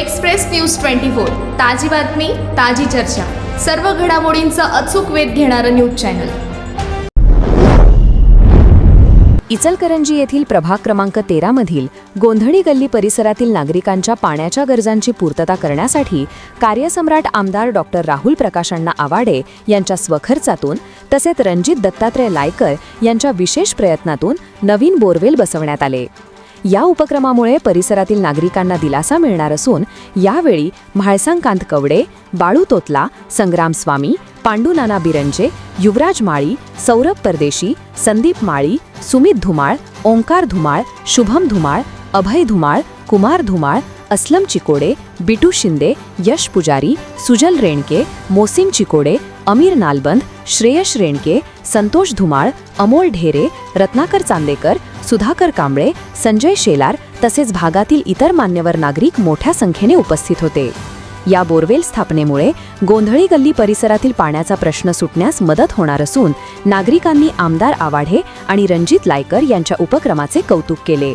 Express news twenty four. ताजी बातमी ताजी चर्चा. सर्व घडामोडींचा अचूक वेध घेणारं न्यूज चॅनल. इचलकरंजी येथील प्रभाग क्रमांक तेरा मधील गोंधळी गल्ली परिसरातील नागरिकांच्या पाण्याच्या गरजांची पूर्तता करण्यासाठी कार्यसम्राट आमदार डॉक्टर राहुल प्रकाशांना आवाडे यांच्या स्वखर्चातून तसेच रणजित दत्तात्रय लायकर यांच्या विशेष प्रयत्नातून नवीन बोरवेल बसवण्यात आले. या उपक्रमामुळे परिसरातील नागरिकांना दिलासा मिळणार असून यावेळी म्हाळसांकांत कवडे बाळू तोतला संग्राम स्वामी पांडुनाना बिरंजे युवराज माळी सौरभ परदेशी संदीप माळी सुमित धुमाळ ओंकार धुमाळ शुभम धुमाळ अभय धुमाळ कुमार धुमाळ अस्लम चिकोडे बिटू शिंदे यश पुजारी सुजल रेणके मोसिम चिकोडे अमीर नालबंद श्रेयश रेणके संतोष धुमाळ अमोल ढेरे रत्नाकर चांदेकर सुधाकर कांबळे संजय शेलार तसेच भागातील इतर मान्यवर नागरिक मोठ्या संख्येने उपस्थित होते. या बोरवेल स्थापनेमुळे गोंधळी गल्ली परिसरातील पाण्याचा प्रश्न सुटण्यास मदत होणार असून नागरिकांनी आमदार आवाढे आणि रणजित लायकर यांच्या उपक्रमाचे कौतुक केले.